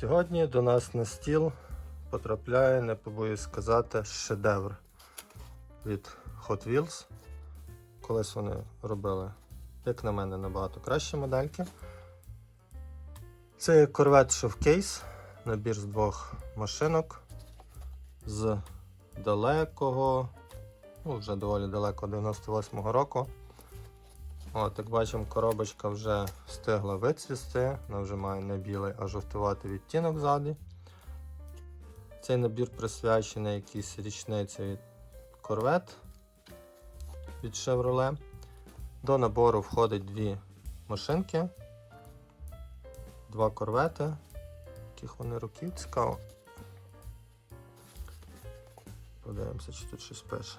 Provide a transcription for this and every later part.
Сьогодні до нас на стіл потрапляє, не побоюсь сказати, шедевр від Hot Wheels. Колись вони робили, як на мене, набагато кращі модельки. Це Corvette Showcase, набір з двох машинок з далекого, ну вже доволі далеко 98-го року. От, як бачимо, коробочка вже встигла вицвісти, вона вже має не білий, а жовтуватий відтінок ззаді. Цей набір присвячений якійсь річниці від Corvette від Chevrolet. До набору входить дві машинки, два корвети. Яких вони років цікаво. Подивимося, чи тут щось пише.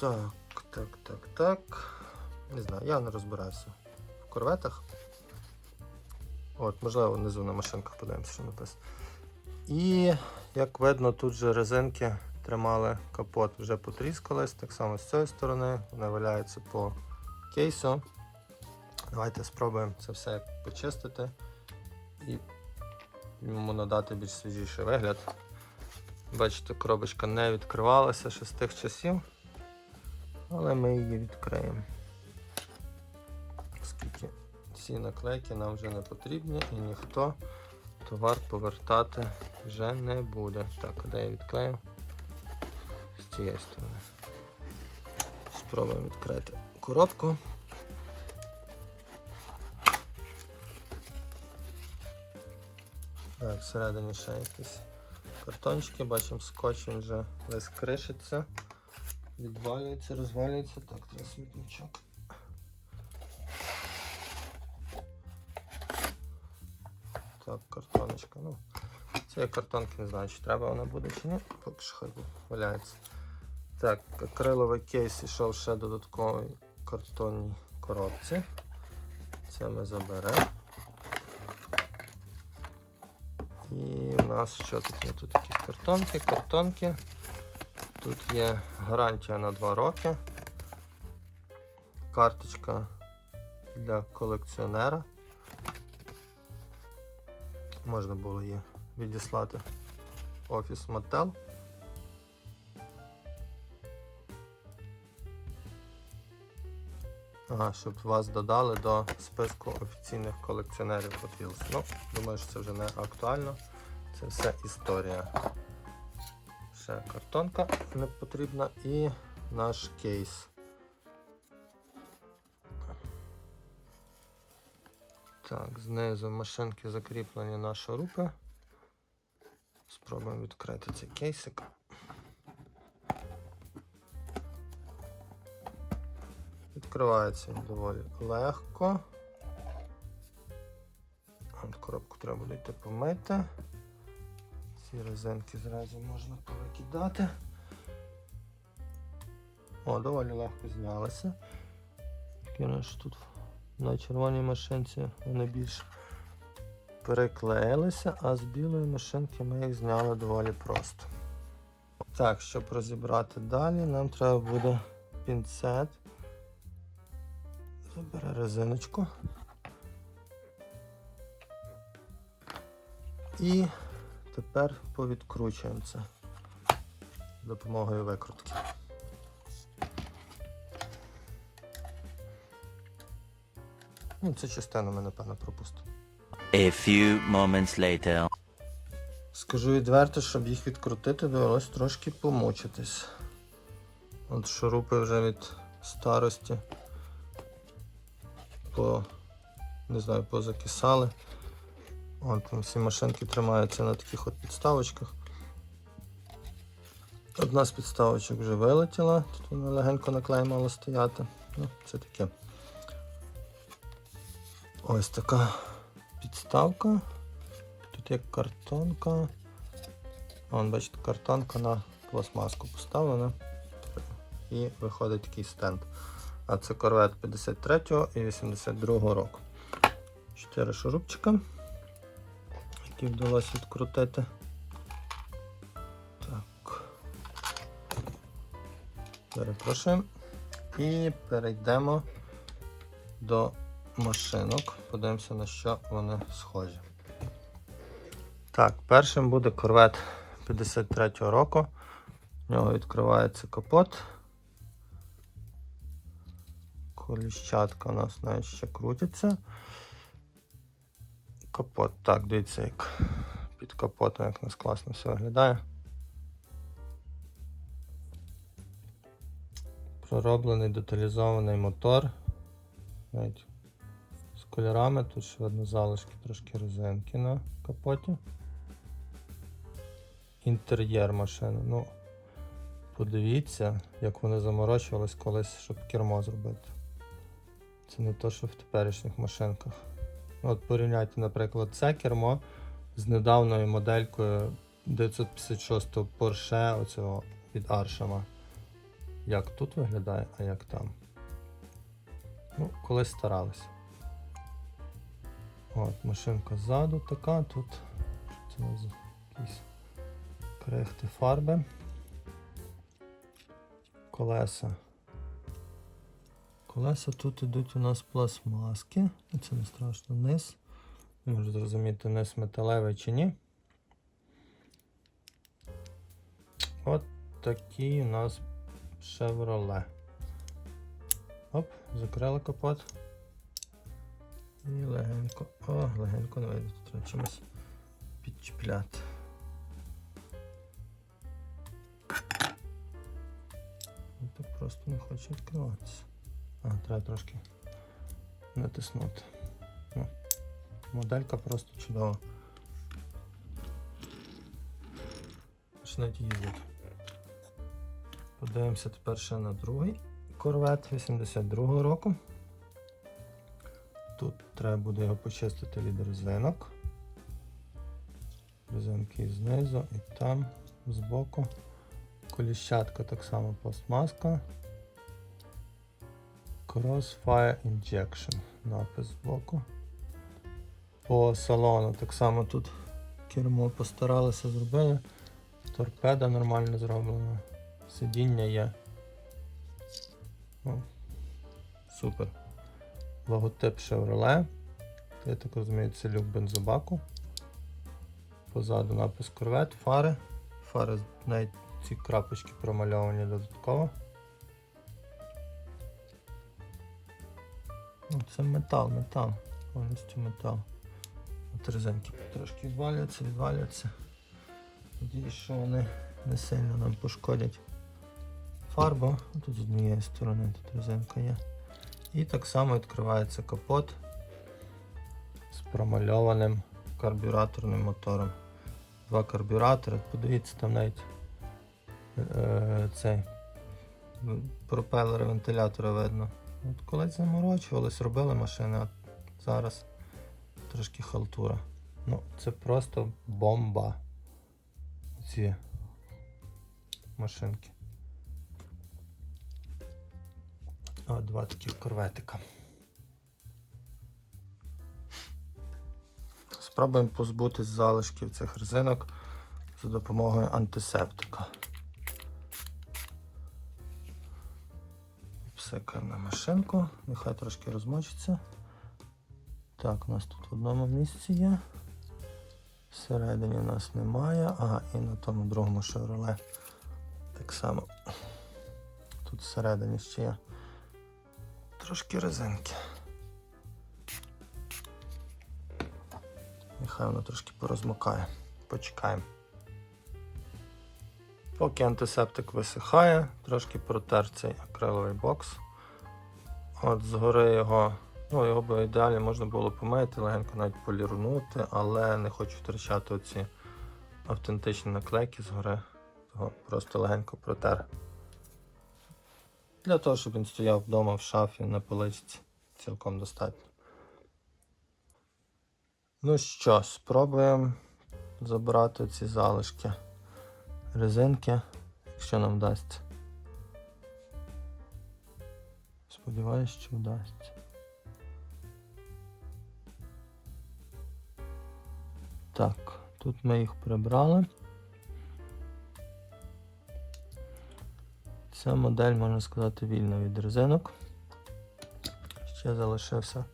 Так, так, так, так. Не знаю, я не розбираюся в корветах. От, можливо, внизу на машинках подивимося, що написано. І, як видно, тут же резинки тримали капот, вже потріскались, так само з цієї сторони, вони валяються по кейсу. Давайте спробуємо це все почистити і йому надати більш свіжіший вигляд. Бачите, коробочка не відкривалася ще з тих часів, але ми її відкриємо. Оскільки ці наклейки нам вже не потрібні і ніхто товар повертати вже не буде. Так, де я відклею? З цієї сторони. Спробуємо відкрити коробку. Так, всередині ще якісь картончики, бачимо скотч, він вже весь кришиться, відвалюється, розвалюється. Так, треба смітничок. Так, картоночка. Ну, цієї картонки не знаю, чи треба вона буде чи ні. Поки що хай валяється. Так, акриловий кейс ішов ще додатковій картонній коробці. Це ми заберемо. І у нас що тут? Тут якісь картонки, картонки. Тут є гарантія на 2 роки. Карточка для колекціонера. Можна було її відіслати офіс Мотел. Ага, щоб вас додали до списку офіційних колекціонерів Hot Wheels. Ну, думаю, що це вже не актуально. Це все історія. Ще картонка не потрібна і наш кейс. Так, знизу машинки закріплені на шурупи. Спробуємо відкрити цей кейсик. Відкривається він доволі легко. Коробку треба буде йти помити. Ці резинки зразу можна повикидати. О, доволі легко знялися. Що тут на червоній машинці вони більш переклеїлися, а з білої машинки ми їх зняли доволі просто. Так, щоб розібрати далі, нам треба буде пінцет. Забере резиночку. І тепер повідкручуємо це з допомогою викрутки. Ну, цю частину ми, напевно, пропустимо. A few moments later. Скажу відверто, щоб їх відкрутити, довелось трошки помучитись. От шурупи вже від старості по, не знаю, позакисали. От там всі машинки тримаються на таких от підставочках. Одна з підставочок вже вилетіла, тут вона легенько на клей стояти. Ну, це таке. Ось така підставка. Тут є картонка. Вон, бачите, картонка на пластмаску поставлена. І виходить такий стенд. А це корвет 53 і 82 року. Чотири шурупчика, які вдалося відкрутити. Так. Перепрошуємо. І перейдемо до машинок. Подивимося, на що вони схожі. Так, першим буде корвет 53-го року. В нього відкривається капот. Коліщатка у нас навіть ще крутиться. Капот. Так, дивіться, як під капотом, як нас класно все виглядає. Пророблений деталізований мотор. Навіть з кольорами. Тут ще видно залишки трошки резинки на капоті. Інтер'єр машини. Ну, подивіться, як вони заморочувались колись, щоб кермо зробити. Це не то, що в теперішніх машинках. От порівняйте, наприклад, це кермо з недавньою моделькою 956 Porsche оцього від Аршема. Як тут виглядає, а як там. Ну, колись старались. От, машинка ззаду така, тут це якісь крихти фарби. Колеса. Колеса тут ідуть у нас пластмаски. Ну, Це не страшно низ. Можу зрозуміти, низ металевий чи ні. От такий у нас Chevrolet. Оп, закрили капот. І легенько. О, легенько не вийде, треба чимось підчіпляти. Просто не хоче відкриватися. А, треба трошки натиснути. Ну, моделька просто чудова. Почнуть їздити. Подивимося тепер ще на другий корвет 82-го року. Тут треба буде його почистити від резинок. Резинки знизу і там збоку. Коліщатка так само пластмаска. Crossfire Injection. Напис збоку. По салону так само тут кермо постаралися зробили. Торпеда нормально зроблена. Сидіння є. Ну, супер. Логотип Chevrolet. Я так розумію, це люк бензобаку. Позаду напис корвет, фари. Фари навіть ці крапочки промальовані додатково. Ну, це метал, метал. Повністю метал. От трошки відвалюються, відвалюються. Надіюсь, що вони не сильно нам пошкодять фарбу. Тут з однієї сторони тут резинка є. І так само відкривається капот з промальованим карбюраторним мотором. Два карбюратори. Подивіться, там навіть е, цей пропелери вентилятора видно. От колись заморочувались, робили машини, а зараз трошки халтура. Ну, це просто бомба. Ці машинки. О, два таких корветика. Спробуємо позбутись залишків цих резинок за допомогою антисептика. Псикаємо на машинку, нехай трошки розмочиться. Так, у нас тут в одному місці є. Всередині у нас немає. Ага, і на тому другому шевроле так само. Тут всередині ще є трошки резинки. Нехай воно трошки порозмокає. Почекаємо. Поки антисептик висихає, трошки протер цей акриловий бокс. От згори його, ну його би ідеалі можна було помити, легенько навіть полірнути, але не хочу втрачати оці автентичні наклейки згори. Того просто легенько протер. Для того, щоб він стояв вдома в шафі на поличці. Цілком достатньо. Ну що, спробуємо забрати ці залишки резинки, якщо нам вдасться. Сподіваюсь, що вдасться. Так, тут ми їх прибрали. Ця модель, можна сказати, вільна від резинок. Ще залишився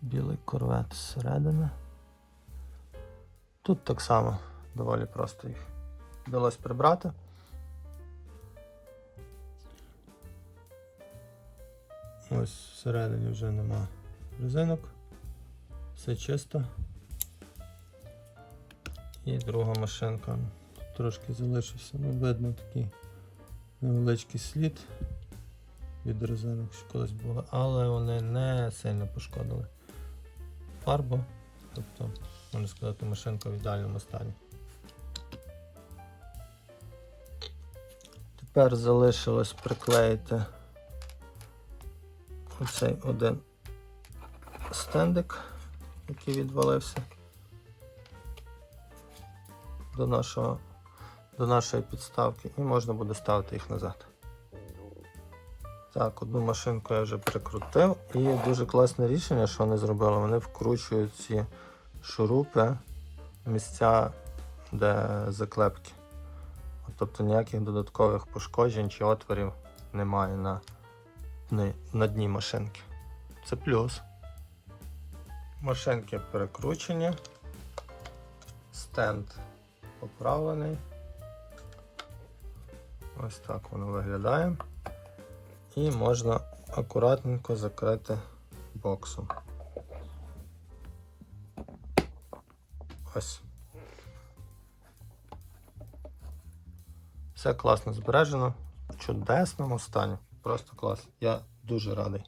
білий корвет зсередини. Тут так само доволі просто їх вдалося прибрати. Ось всередині вже нема резинок. Все чисто. І друга машинка. Тут трошки залишився, ну видно такий невеличкий слід від резинок, що колись були, але вони не сильно пошкодили фарбу. Тобто, можна сказати, машинка в ідеальному стані. Тепер залишилось приклеїти оцей один стендик, який відвалився до, нашого, до нашої підставки, і можна буде ставити їх назад. Так, одну машинку я вже прикрутив, і дуже класне рішення, що вони зробили. Вони вкручують ці шурупи в місця, де заклепки. Тобто ніяких додаткових пошкоджень чи отворів немає на, дні- на дні машинки. Це плюс. Машинки перекручені. Стенд поправлений. Ось так воно виглядає. І можна акуратненько закрити боксом. Ось. Все класно збережено, в чудесному стані. Просто клас. Я дуже радий.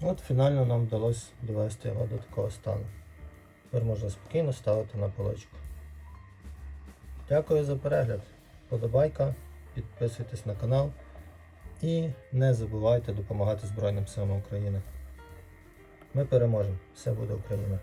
От фінально нам вдалося довести його до такого стану. Тепер можна спокійно ставити на поличку. Дякую за перегляд. Подобайка, підписуйтесь на канал і не забувайте допомагати Збройним силам України. Ми переможемо. Все буде Україна!